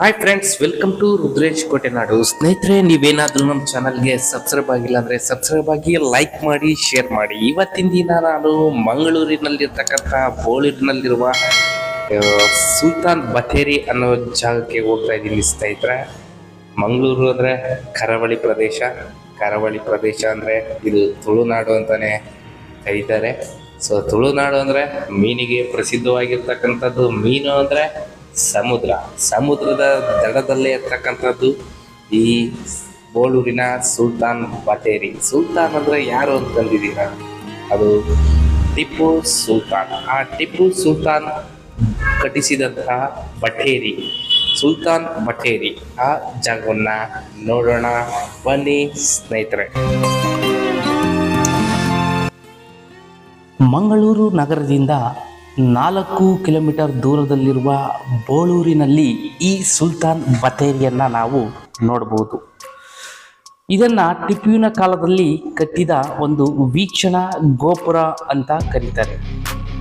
Hi friends welcome to Rudresh Kotenadu ಸ್ನೇಹಿತರೆ, ನೀವೇನಾದ್ರೂ ನಮ್ಮ ಚಾನಲ್ಗೆ ಸಬ್ಸ್ಕ್ರೈಬ್ ಆಗಿಲ್ಲ ಅಂದ್ರೆ ಸಬ್ಸ್ಕ್ರೈಬ್ ಆಗಿ ಲೈಕ್ ಮಾಡಿ ಶೇರ್ ಮಾಡಿ. ಇವತ್ತಿನ ದಿನ ನಾನು ಮಂಗಳೂರಿನಲ್ಲಿರ್ತಕ್ಕಂಥ ಬೋಳೂರಿನಲ್ಲಿರುವ ಸುಲ್ತಾನ್ ಬಥೇರಿ ಅನ್ನೋ ಜಾಗಕ್ಕೆ ಹೋಗ್ತಾ ಇದ್ದೀನಿ ಸ್ನೇಹಿತರೆ. ಮಂಗಳೂರು ಅಂದ್ರೆ ಕರಾವಳಿ ಪ್ರದೇಶ. ಕರಾವಳಿ ಪ್ರದೇಶ ಅಂದ್ರೆ ಇದು ತುಳುನಾಡು ಅಂತಾನೆ ಕರೀತಾರೆ. ಸೊ ತುಳುನಾಡು ಅಂದ್ರೆ ಮೀನಿಗೆ ಪ್ರಸಿದ್ಧವಾಗಿರ್ತಕ್ಕಂಥದ್ದು ಮೀನು ಅಂದ್ರೆ ಸಮುದ್ರ. ಸಮುದ್ರದ ದಡದಲ್ಲೇ ಇರ್ತಕ್ಕಂಥದ್ದು ಈ ಬೋಳೂರಿನ ಸುಲ್ತಾನ್ ಬಟೇರಿ ಸುಲ್ತಾನ್ ಅಂದರೆ ಯಾರು ಅಂತಂದಿದ್ದೀರ ಅದು ಟಿಪ್ಪು ಸುಲ್ತಾನ್. ಆ ಟಿಪ್ಪು ಸುಲ್ತಾನ್ ಕಟ್ಟಿಸಿದಂತಹ ಬಟೇರಿ ಸುಲ್ತಾನ್ ಬಟೇರಿ ಆ ಜಾಗವನ್ನ ನೋಡೋಣ. ಬನ್ನಿ ಸ್ನೇಹಿತರೆ. ಮಂಗಳೂರು ನಗರದಿಂದ ನಾಲ್ಕು ಕಿಲೋಮೀಟರ್ ದೂರದಲ್ಲಿರುವ ಬೋಳೂರಿನಲ್ಲಿ ಈ ಸುಲ್ತಾನ್ ಬತೇರಿಯನ್ನು ನಾವು ನೋಡಬಹುದು ಇದನ್ನು ಟಿಪ್ಪುವಿನ ಕಾಲದಲ್ಲಿ ಕಟ್ಟಿದ ಒಂದು ವೀಕ್ಷಣಾ ಗೋಪುರ ಅಂತ ಕರೀತಾರೆ.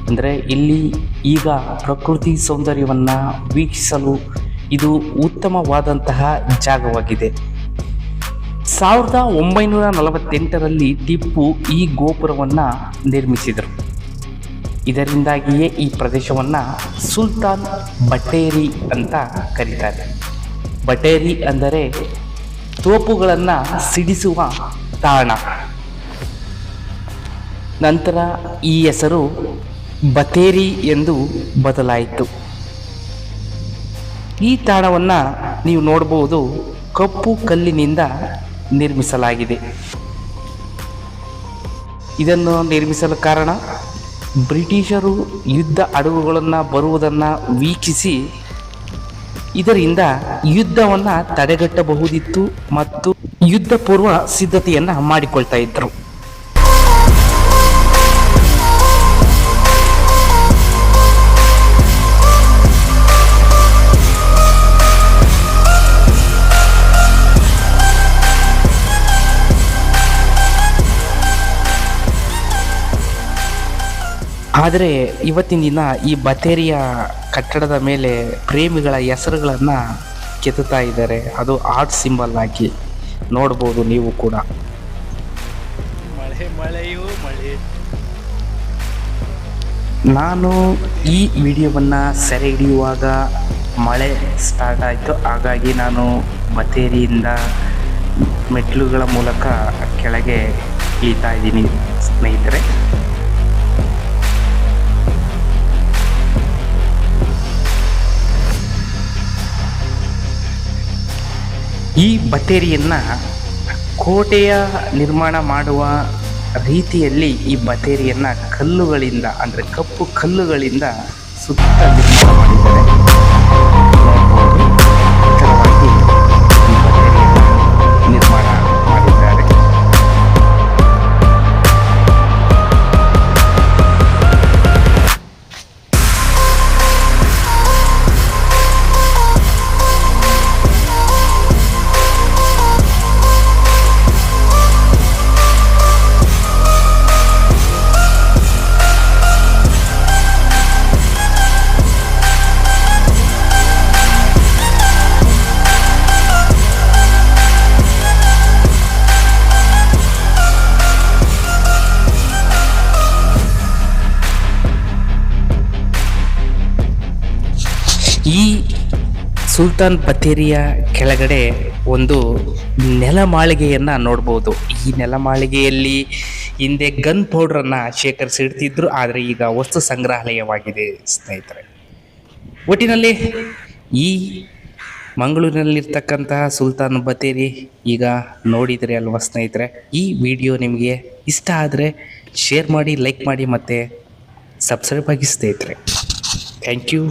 ಅಂದರೆ ಇಲ್ಲಿ ಈಗ ಪ್ರಕೃತಿ ಸೌಂದರ್ಯವನ್ನು ವೀಕ್ಷಿಸಲು ಇದು ಉತ್ತಮವಾದಂತಹ ಜಾಗವಾಗಿದೆ. ಸಾವಿರದ ಒಂಬೈನೂರ ನಲವತ್ತೆಂಟರಲ್ಲಿ ಟಿಪ್ಪು ಈ ಗೋಪುರವನ್ನು ನಿರ್ಮಿಸಿದರು. ಇದರಿಂದಾಗಿಯೇ ಈ ಪ್ರದೇಶವನ್ನು ಸುಲ್ತಾನ್ ಬಟೇರಿ ಅಂತ ಕರೀತಾರೆ. ಬಟೇರಿ ಅಂದರೆ ತೋಪುಗಳನ್ನು ಸಿಡಿಸುವ ತಾಣ. ನಂತರ ಈ ಹೆಸರು ಬತೇರಿ ಎಂದು ಬದಲಾಯಿತು. ಈ ತಾಣವನ್ನು ನೀವು ನೋಡಬಹುದು ಕಪ್ಪು ಕಲ್ಲಿನಿಂದ ನಿರ್ಮಿಸಲಾಗಿದೆ. ಇದನ್ನು ನಿರ್ಮಿಸಲು ಕಾರಣ ಬ್ರಿಟಿಷರು ಯುದ್ಧ ಹಡಗುಗಳನ್ನು ಬರುವುದನ್ನು ವೀಕ್ಷಿಸಿ ಇದರಿಂದ ಯುದ್ಧವನ್ನು ತಡೆಗಟ್ಟಬಹುದಿತ್ತು ಮತ್ತು ಯುದ್ಧ ಪೂರ್ವ ಸಿದ್ಧತೆಯನ್ನು ಮಾಡಿಕೊಳ್ತಾ ಇದ್ದರು ಆದರೆ ಇವತ್ತಿನ ದಿನ ಈ ಬತೇರಿಯ ಕಟ್ಟಡದ ಮೇಲೆ ಪ್ರೇಮಿಗಳ ಹೆಸರುಗಳನ್ನು ಕೆತ್ತುತ್ತಾ ಇದ್ದಾರೆ. ಅದು ಆರ್ಟ್ ಸಿಂಬಲ್ ಆಗಿ ನೋಡ್ಬೋದು ನೀವು ಕೂಡ. ಮಳೆ ಮಳೆಯೂ ಮಳೆ. ನಾನು ಈ ವಿಡಿಯೋವನ್ನು ಸೆರೆ ಹಿಡಿಯುವಾಗ ಮಳೆ ಸ್ಟಾರ್ಟ್ ಆಯಿತು. ಹಾಗಾಗಿ ನಾನು ಬತೇರಿಯಿಂದ ಮೆಟ್ಲುಗಳ ಮೂಲಕ ಕೆಳಗೆ ಇಳಿತಾ ಇದ್ದೀನಿ ಸ್ನೇಹಿತರೆ. ಈ ಬತೇರಿಯನ್ನು ಕೋಟೆಯ ನಿರ್ಮಾಣ ಮಾಡುವ ರೀತಿಯಲ್ಲಿ ಈ ಬತೇರಿಯನ್ನು ಕಲ್ಲುಗಳಿಂದ, ಅಂದರೆ ಕಪ್ಪು ಕಲ್ಲುಗಳಿಂದ ಸುತ್ತ ನಿರ್ಮಾಣ ಮಾಡಿದ್ದಾರೆ. ಸುಲ್ತಾನ್ ಬಥೇರಿಯ ಕೆಳಗಡೆ ಒಂದು ನೆಲಮಾಳಿಗೆಯನ್ನು ನೋಡ್ಬೋದು. ಈ ನೆಲಮಾಳಿಗೆಯಲ್ಲಿ ಹಿಂದೆ ಗನ್ ಪೌಡ್ರನ್ನು ಶೇಖರಿಸಿಡ್ತಿದ್ರು, ಆದರೆ ಈಗ ವಸ್ತು ಸಂಗ್ರಹಾಲಯವಾಗಿದೆ, ಸ್ನೇಹಿತರೆ. ಒಟ್ಟಿನಲ್ಲಿ ಈ ಮಂಗಳೂರಿನಲ್ಲಿರ್ತಕ್ಕಂತಹ ಸುಲ್ತಾನ್ ಬತೇರಿ ಈಗ ನೋಡಿದರೆ ಅಲ್ವಾ, ಸ್ನೇಹಿತರೆ? ಈ ವಿಡಿಯೋ ನಿಮಗೆ ಇಷ್ಟ ಆದರೆ ಶೇರ್ ಮಾಡಿ ಲೈಕ್ ಮಾಡಿ ಮತ್ತು ಸಬ್ಸ್ಕ್ರೈಬ್ ಆಗಿ, ಸ್ನೇಹಿತರೆ. Thank you